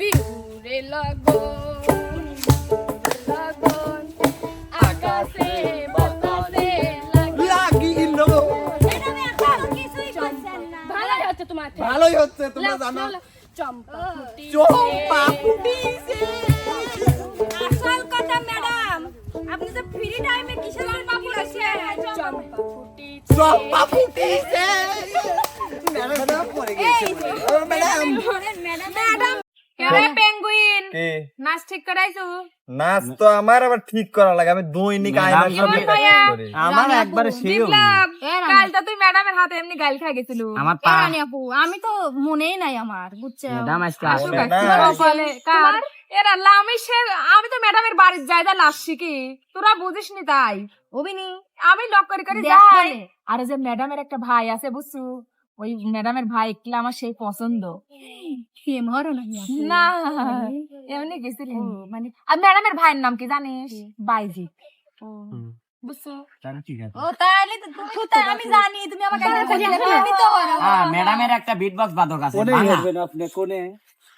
বিহুরে লগন লগন আকাশে লাগি। লাগিল। করছেন ভালোই হচ্ছে তোমার ভালোই হচ্ছে তোমরা জানো। চম্পা চম্পা ফুটিছে। আসল কথা ম্যাডাম আপনি তো ফ্রি টাইমে কিসের জন্য বলেছেন চম্পা ফুটিছে। চম্পা ফুটিছে। ম্যাডাম পড়ে গেছে ম্যাডাম। ম্যাডাম ম্যাডাম কে পেঙ্গুইন? নাচ ঠিক করাইছো? নাচ তো আমার আবার ঠিক করা লাগে আমি দৈনিক আয়নার সামনে আমার একবারে সেও কাল তো তুই ম্যাডামের হাতে এমনি গাল খাই গেছিল। আমার পা আপু আমি তো মনেই নাই আমার বুঝছ? ম্যাডাম আজকে আসবে। না। তোমার কপালে কার? এর আল্লাহ আমি সে আমি তো ম্যাডামের বাড়ির যাই দা লাশ শিখি তোরা বুঝিস নি তাই? অভিনি আমি লক করে করে যাই। আর যে ম্যাডামের একটা ভাই আছে বুঝছ? ওই ম্যাডামের ভাই একলা আমার সেই পছন্দ। প্রেম হরো না এমনি গেছিলি মানে আর ম্যাডামের ভাইয়ের নাম কি জানিস? বাইজি বুঝছ? তাহলে ঠিক আছে ও তাহলে তো তুমি তো আমি জানি তুমি আমাকে আমি তো হ্যাঁ ম্যাডামের একটা বিট বাদক আছে কোনে ভাঙা। হেরবেন আপনি কোনে?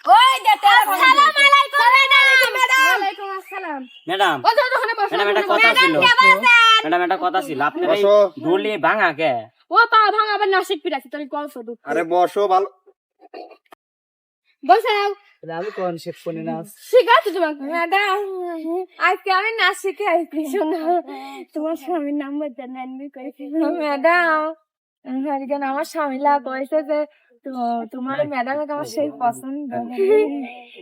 ওই দেখো আসসালামু আলাইকুম ম্যাডাম। ওয়ালাইকুম আসসালাম। ম্যাডাম ও তো ওখানে বসো ম্যাডাম একটা কথা ছিল। ম্যাডাম একটা কথা ছিল। ধুলি ভাঙা কে? ও পা ভাঙা আবার নাসিক পিরাছি তুমি কল শুধু। আরে বসো ভালো বসাও আমি কোন শেখ কোনে নাচ শিখাচ্ছি তোমাকে ম্যাডাম। আজকে আমি নাচ শিখে আসছি শোনো তোমার স্বামীর নাম্বার জানানবি করেছি ম্যাডাম আজকে আমার স্বামী লাগ কয়েছে যে তো- তোমার ম্যাডামকে আমার সেই পছন্দ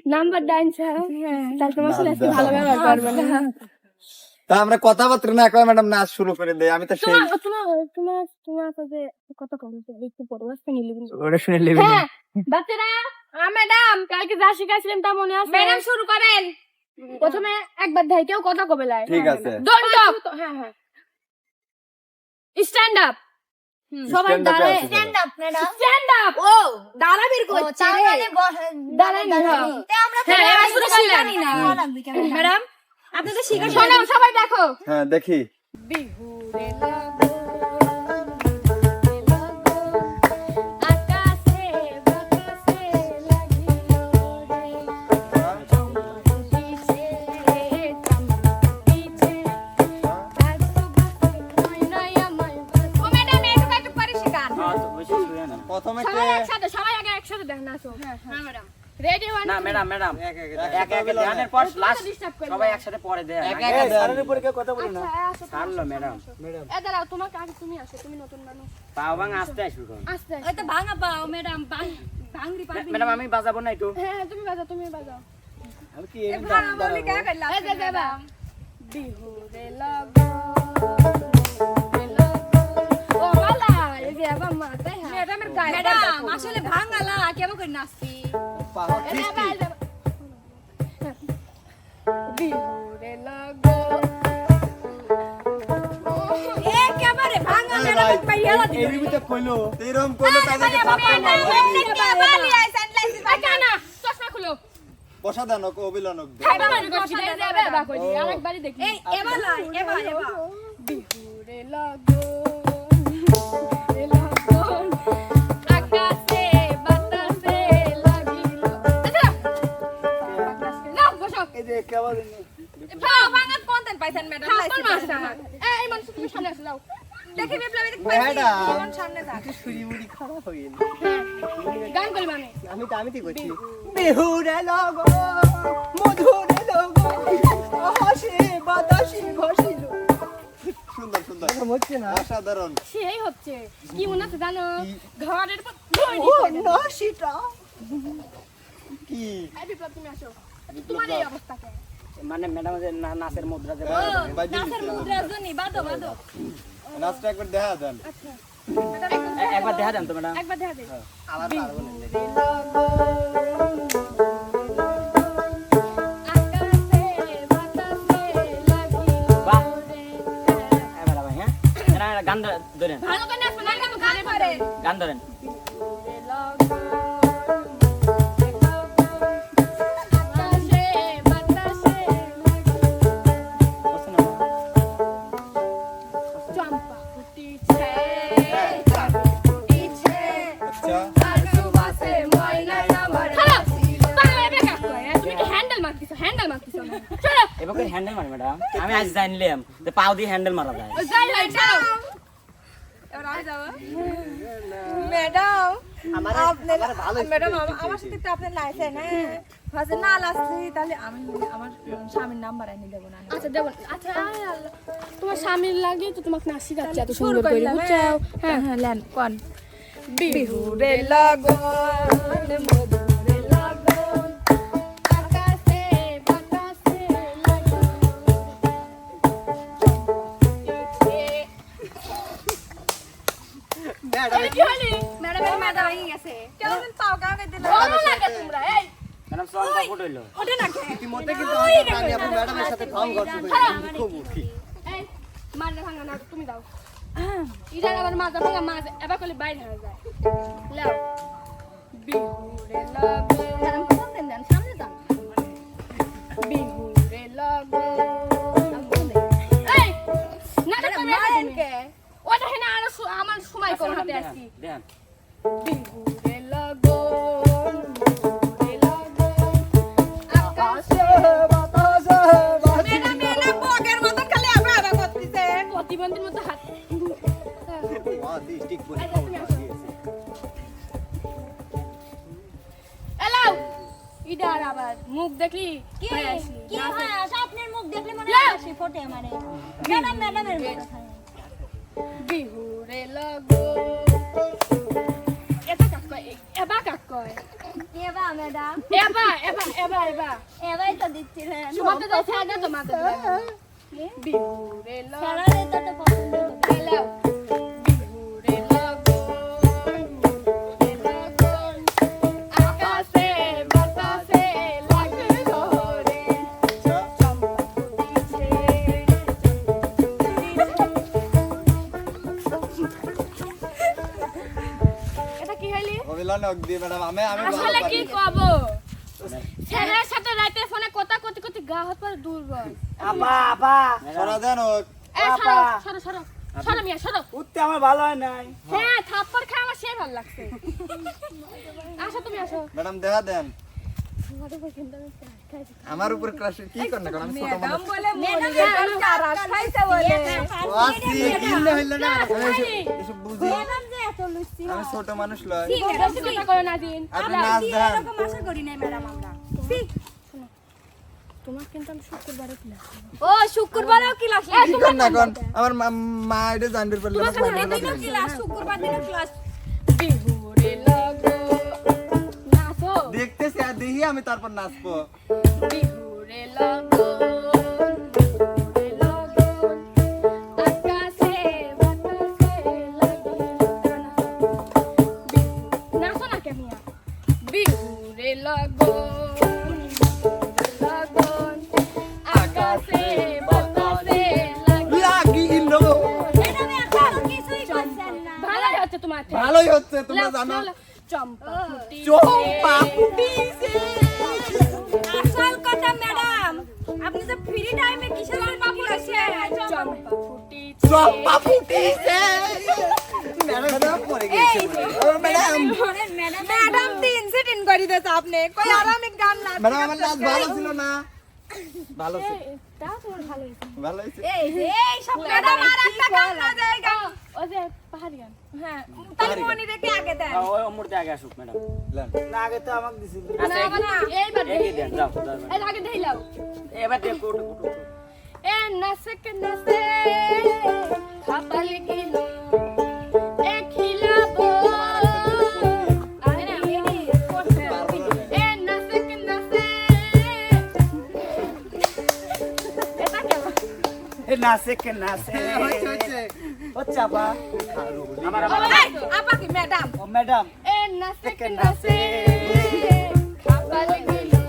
নাম্বার ডাইন স্যার। তাহলে তোমার সাথে ভালো ব্যবহার করবে না। তা আমরা কথাবার্তা না কয়ে ম্যাডাম নাচ শুরু করে দেই আমি তো সেই তোমার তোমার সাথে কত কম একটু পড়ো আসতে নিলি ওটা শুনে নেবেন হ্যাঁ বাচ্চারা হ্যাঁ ম্যাডাম কালকে যা শিখাইছিলাম তা মনে আছে? ম্যাডাম শুরু করেন। প্রথমে একবার দেয় কেউ কথা কবে লাই? ঠিক আছে। ডোন্ট টক হ্যাঁ হ্যাঁ। স্ট্যান্ড আপ সবাই দাঁড়ায় stand up madam stand up ও দাঁড়াবির ও করছে তার মানে দাঁড়ান। তে আমরা তো হ্যাঁ, করলেন। জানি না। ম্যাডাম আপনি তো শিখে শোনো সবাই দেখো। হ্যাঁ দেখি। লাগো বাতাসে রে। করে শিখান প্রথমে সবাই একসাথে সবাই আগে একসাথে দেখেন আসো হ্যাঁ ম্যাডাম। রেডি ওয়ান না ম্যাডাম ম্যাডাম। এক এক এক এক ধ্যানের পর লাস্ট সবাই একসাথে পরে দেয়। এক এক স্যারের উপরে কেউ কথা বলে না। ম্যাডাম। এ দাঁড়াও তোমার কাছে তুমি আসো? তুমি নতুন মানুষ। পাও ভাঙা আসতে আসবে আস্তে ওই তো ভাঙা পাও ম্যাডাম ভাঙরি পারবি ম্যাডাম আমি বাজাবো না একটু। হ্যাঁ তুমি বাজাও তুমি বাজাও। আমি কি এমনি দাঁড়াবো? এই যে দেবা বিহুরে লাগো ও মালা এই যে আবার মাথায় ম্যাডামের গায়ে ম্যাডাম আসলে ভাঙালা কেমন করে নাচছি পাহা লাই, এবার এবার বিহুরে লাগো। এই যে একেবারে হ্যাঁ ভাঙা কন্টেন্ট পাইছেন ম্যাডাম থাপ্পড় মারছে আমার এই মানুষ তুমি সামনে আসো যাও। দেখি বিপ্লবী দেখ ম্যাডাম কেমন সামনে থাক একটু শুরি মুড়ি খারাপ হয়ে গেল গান করি মানে আমি তো আমি তো করছি। বিহুরে লগো মধুরে লগো হাসি বাতাসি ভাসিল। সুন্দর সুন্দর। হচ্ছে না? অসাধারণ। সেই হচ্ছে। কি মনে আছে জানো? ঘরের পর ও নাসিটা কি এই বিপ্লব তুমি আসো। তোমার এই অবস্থা কে মানে ম্যাডাম যে না- নাচের মুদ্রা যে বাজিয়ে নাচের দিচ্ছে। মুদ্রা জনি বাদো বাদো নাচটা একবার দেখা দেন। একবার দেখা দেন তো ম্যাডাম। একবার দেখা আবার পারব না হ্যাঁ? গান ধরেন। ভালো করে গান ধরেন। এবার হ্যান্ডেল মারি ম্যাডাম আমি আজ জানলাম যে পাও দিয়ে হ্যান্ডেল মারা যায়। ম্যাডাম আমার আপনি ম্যাডাম আমার সাথে তো আপনি লাইছেন হ্যাঁ? হাজে না লাসলি তাহলে আমি আমার স্বামীর নাম্বার এনে দেবো না। আচ্ছা দেবো আচ্ছা আল্লাহ তোমার স্বামীর লাগে তো তোমাকে নাচ শিখাচ্ছে এত সুন্দর করে বুঝছ হ্যাঁ। হ্যাঁ লেন কোন? বিহুরে লগন মধুরে গেছে কেমন পাও কাকে দিল ভালো লাগে তোমরা এই। ম্যাডাম সনটা ফুট হইল। ওঠে না কে? ইতিমধ্যে কিন্তু আমার প্রাণী ম্যাডামের সাথে ফাউল করছে খুব উঠি। এই মারলে ভাঙা না তুমি দাও। ইটা আবার মাথা ভাঙা মাছ এবার করলে বাইরে হয়ে যায়। লাও। বিহুরে লাগো সামনে দেন সামনে যান। বিহুরে লাগো এই না না ওটা হেনা আর আমার সময় কম হাতে আসছি দেন। ইডার আবার মুখ দেখলি কি। কি হয় আপনার মুখ দেখলে মনে। হয় হাসি ফোটে মানে ম্যাডাম ম্যাডামের বিহুরে লাগো এবা কাক কয় এবা ম্যাডাম। এবা এবা এবা এবা। এবাই তো দিচ্ছিলেন। তোমাদের তো ছাড়া তোমাদের বিউরে লো সারা রে তো পছন্দ। অগ দিয়ে ম্যাডাম আমি আমি আসলে কি কব? ছেলের সাথে রাতে ফোনে কথা কতে কতে গা হাত পরে দুর্বল। আপা আপা। সরা দেন ও এ সরা সরা সরো। সরো মিয়া সরা। উঠতে আমার ভালো হয় নাই। হ্যাঁ থাপ্পড় খাওয়া আমার সে ভালো লাগছে। আসো তুমি আসো। ম্যাডাম দেখা দেন। আমার উপর ক্রাশ কি করেন এখন আমি ছোট মানুষ। বলে মনিরে কাল কারাস খাইছে বলে আসি কিনলে হইল না এসব- বুঝি আমি ছোট মানুষ লয়। কথা করো না দিন আপনি নাচ দেন। এরকম আশা করি নাই ম্যাডাম আমরা তোমার কিন্তু আমি শুক্রবারে ক্লাস ও শুক্রবারেও ক্লাস কি করেন এখন আমার মা- এটা জানতে পারলে না ক্লাস শুক্রবার দিনও ক্লাস লাগিল ম্যাডাম এখন কিছুই করছেন না ভালোই হচ্ছে তোমার থেকে। ভালোই হচ্ছে তোমরা লাও, জানো। চম্পা চম্পা ফুটিছে আসল কথা ম্যাডাম। আপনি তো ফ্রি টাইমে কিসের জন্য ক্লাসে চম্পা ফুটিছে। চম্পা ফুটিছে ম্যাডাম পড়ে গেছে ম্যাডাম। ম্যাডাম তিন সিটিন করে দিতে আপনি। কই আর গান না ম্যাডাম আমার নাচ ভালো ছিল না। ভালো ছিল এ, তা তোমার ভালো হয়েছে। ভালো হয়েছে এই এই সব ম্যাডাম আর একটা গান না দেয় গান ও, যে পাহাড়ি গান। হ্যাঁ তাহলে মনিরে কি আগে দেন ওই মুহূর্তে আগে আসুক ম্যাডাম লেন। না আগে তো আমাকে দিছিল আচ্ছা না, না, এইবার এগিয়ে দেই। দেন যাও। এই আগে দেই লাও। এবার উঠো এ নাচে কে নাচে, খাপাল এ খিলাবো। নাচে কে নাচে? হচ্ছে হচ্ছে হচ্ছে আপা আমার আমার আপা কি ম্যাডাম ও ম্যাডাম এ নাচে কে নাচে, খাপাল গিলো,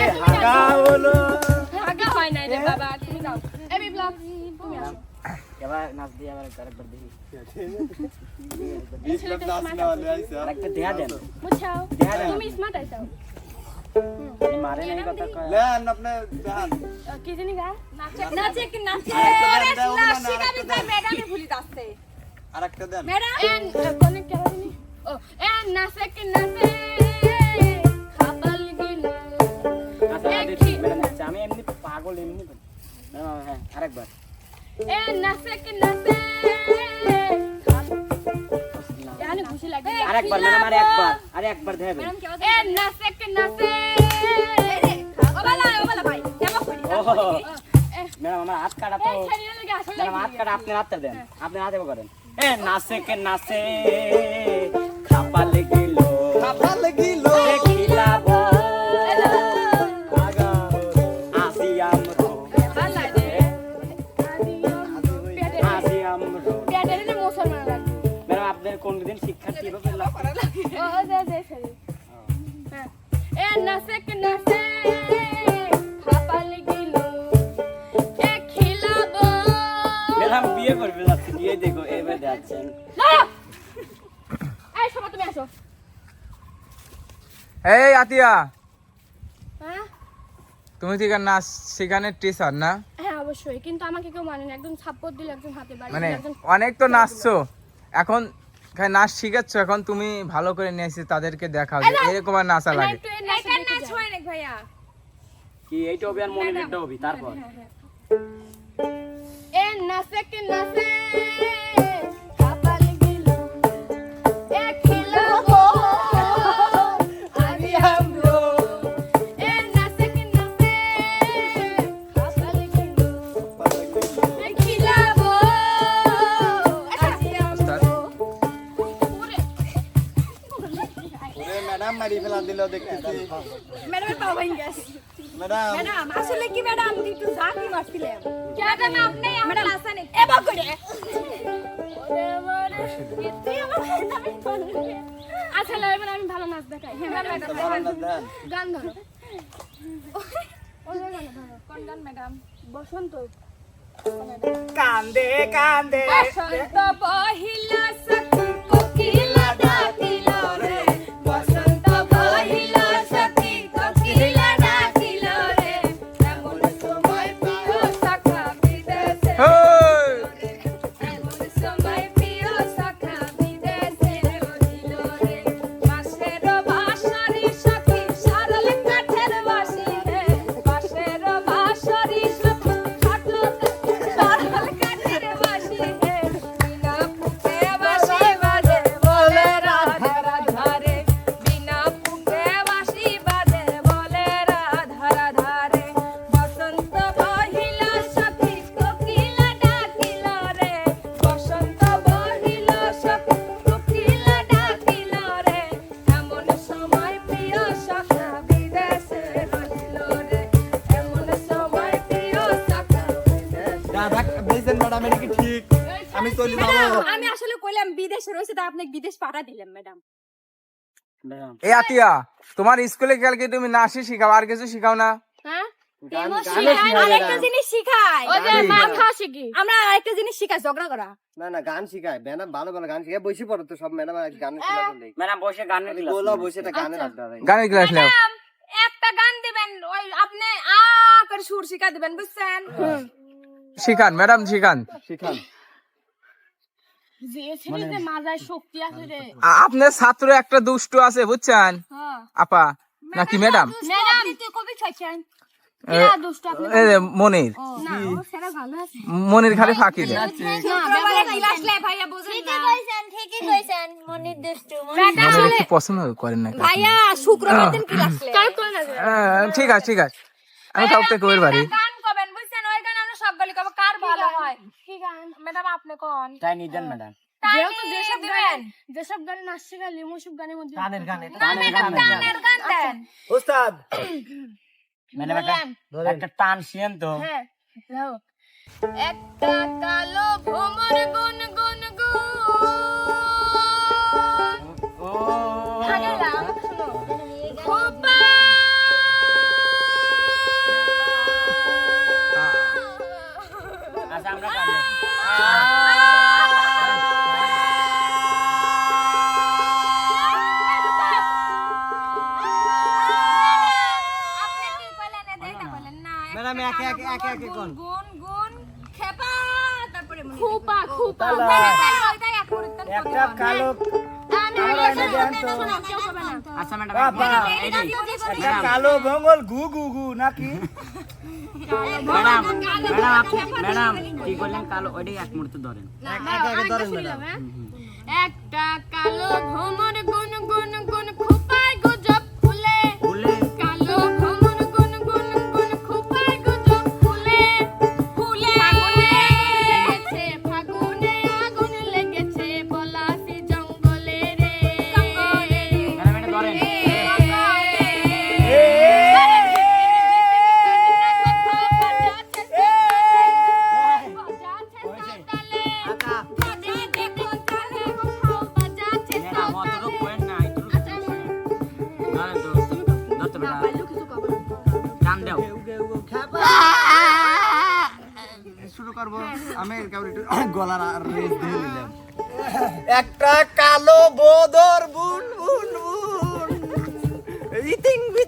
এ হাগা হলো। আগা হয় নাই রে বাবা তুমি যাও এ বিপ্লব তুমি আসো এবার নাচ দিয়ে আবার আরেকবার দেখি। বিপ্লব নাচ না হলে আইসা আরেকটা দেয়া দেন। বুঝাও তুমি স্মার্ট আইছো। মারে নাই কথা কি জানি গা নাচে নাচে আমি এমনি পাগল এমনি হ্যাঁ আরেকবার এ নাচে কি নাচে এখানে খুশি লাগে আরেকবার ম্যাডাম আরেকবার আরেকবার দেবে এ নাচে কি নাচে ওবালা ওবালা ভাই কেমন করি ও ম্যাডাম আমার হাত কাটা তো এই ছেড়ে লাগে আসলে ম্যাডাম হাত কাটা আপনি হাতে দেন আপনি হাতে করেন এ নাচে কে নাচে খাপাল গেল আতিয়া হ্যাঁ? তুমি ঠিক নাচ সেখানে টিচার না? হ্যাঁ অবশ্যই। কিন্তু আমাকে কেউ মানে না একদম ছাপ্পর দিলে একজন হাতে বাড়ি মানে অনেক তো নাচছো। এখন খালি নাচ শিখাচ্ছ এখন তুমি ভালো করে নিয়েছি তাদেরকে দেখাও যে এরকম আর নাচা লাগে। নাচ হয় নাকি ভাইয়া? কি এইটা হবে আর মনে হবে তারপর? এ নাচে কি নাচে? ম্যাডাম মারি ফেলা দিল দেখতেছি। ম্যাডামের পাও ভাই গেছে। ম্যাডাম। ম্যাডাম আসলে কি ম্যাডাম? একটু জানি মারছিলাম ম্যাডাম আপনি আমার লাসা নেই। এবার করে। আচ্ছা এবার আমি ভালো নাচ দেখাই। হ্যাঁ ম্যাডাম গান ধরো ওদের গান ধরো। কোন গান ম্যাডাম বসন্ত। কান্দে কান্দে। বসন্ত বহিলা সখী কোকিলা কইলাম বিদেশে রয়েছে তা আপনি বিদেশ পাঠা দিলেন ম্যাডাম। এই আতিয়া তোমার স্কুলে কালকে তুমি নাচই শিখাও আর কিছু শিখাও না? হ্যাঁ? গান গানও শিখাবে আরেকটা জিনিস শিখাই। ওই যে মাথা শিখি। আমরা আরেকটা জিনিস শিখাই ঝগড়া করা। না না গান শিখায় ম্যাডাম ভালো ভালো গান শিখায় বসে পড়ো তো সব ম্যাডাম গান শিখাবে ম্যাডাম বসে গানের ক্লাস বলো বসে একটা গানের আড্ডা গানের ক্লাস নাও। একটা গান দিবেন ওই আপনি আ করে সুর শিখা দিবেন বুঝছেন? শিখান ম্যাডাম শিখান। শিখান যে ছেলেতে মাজায় শক্তি আছে রে আ- আপনার ছাত্র একটা দুষ্ট আছে বুঝছেন? আপা নাকি ম্যাডাম মনির। না ও সেটা ভালো আছে। মনির খালি ফাঁকি দেয়। শুক্রবারে ক্লাস লে ভাইয়া বুঝেন না। মনির একটু পছন্দ করেন না হ্যাঁ, ঠিক আছে ঠিক আছে। আমি কাউকে কইর বাড়ি। ওই গান আমরা সব গলি কব কার ভালো হয় কি গান ম্যাডাম আপনি কোন তাই নিদেন ম্যাডাম যেসব গান নাচ শেখালি ওসব গানের মধ্যে গানের গান গানের গান ম্যাডাম গানের গান দেন উস্তাদ একটা একটা টান শিয়েন তো হ্যাঁ একটা কালো ভ্রমর গুন গুন গুন ও আমি একে একে একে একে গুন গুন খেপা তারপরে খুপা খুপা। একটা কালো কালো বঙ্গল নাকি? ম্যাডাম কি কালো ওইটাই এক মুহূর্তে ধরেন। একটা কালো ভ্রমণ গুন গুন গুন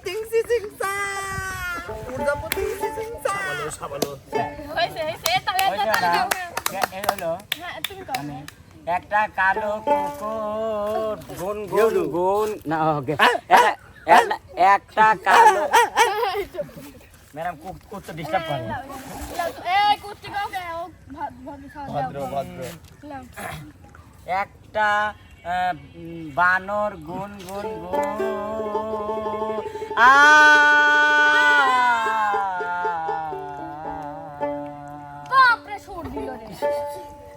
টিংসি সিংসা উড়দাম টিংসি সিংসা সাবালো হইছে হইছে তাহলে এই হলো হ্যাঁ তুমি কও একটা কালো কুকুর গুন গুন গুন না ওকে একটা কালো ম্যাডাম কুকুর তো ডিস্টার্ব করে এই কুকুরটি কাউকে ভদ্র ভদ্র একটা বানর গুন গুন গুন আ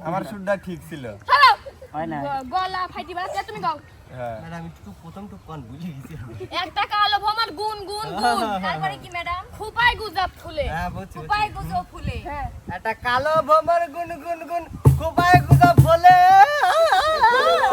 আমার সুরটা ঠিক ছিল হয় না গলা ফাইটি বাস তুমি গাও হ্যাঁ ম্যাডাম একটু প্রথম টুক বুঝে গেছি একটা কালো ভ্রমর গুন গুন গুন তারপরে কি ম্যাডাম গুজব ফুলে হ্যাঁ খুপায় গুজব ফুলে হ্যাঁ একটা কালো ভমর গুন গুন গুন খুবাই গুদা ফলে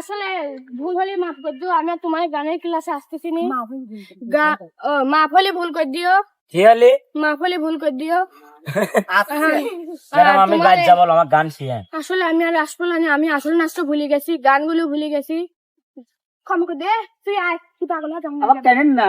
আসলে ভুল হলে মাফ করে দিও আমি আর তোমার গানের ক্লাসে আসতেছি নি। মাফ হলে ভুল করে দিও। কি হলে? মাফ হলে ভুল করে দিও। আমি যাব আমার গান শিখেন আসলে আমি আর আসব না আমি আসল নাচটা ভুলে গেছি গানগুলো ভুলে গেছি। ক্ষমা করে দে তুই আয় তুই পাগল হয়ে যাব। না।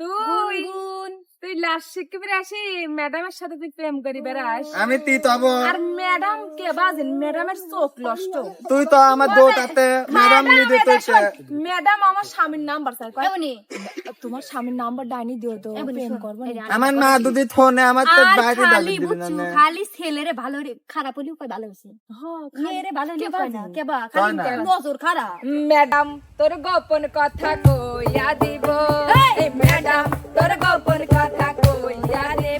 তুই গুন তুই বেড়ে আসি ম্যাডামের সাথে তুই প্রেম করি বেড়াস। আমি তুই তব আর ম্যাডাম কে বাজেন ম্যাডামের চোখ নষ্ট। তুই তো আমার দোটাতে ম্যাডাম নিদে তো ম্যাডাম আমার স্বামীর নাম্বার চাই কয়, এমনি, তোমার স্বামীর নাম্বার ডাইনি দিও তো প্রেম করব না। আমার মা দুদি ফোনে আমার তো বাইরে দিবি না খালি ছেলেরে ভালো রে খারাপ হলেও কয় ভালো হয়েছে হ্যাঁ, মেয়েরে ভালো না কেবা কয় খালি নজর খারাপ। ম্যাডাম তোর গোপন কথা কইয়া দিব। এই ম্যাডাম যাইতাম তোর গোপন কথা কইয়া রে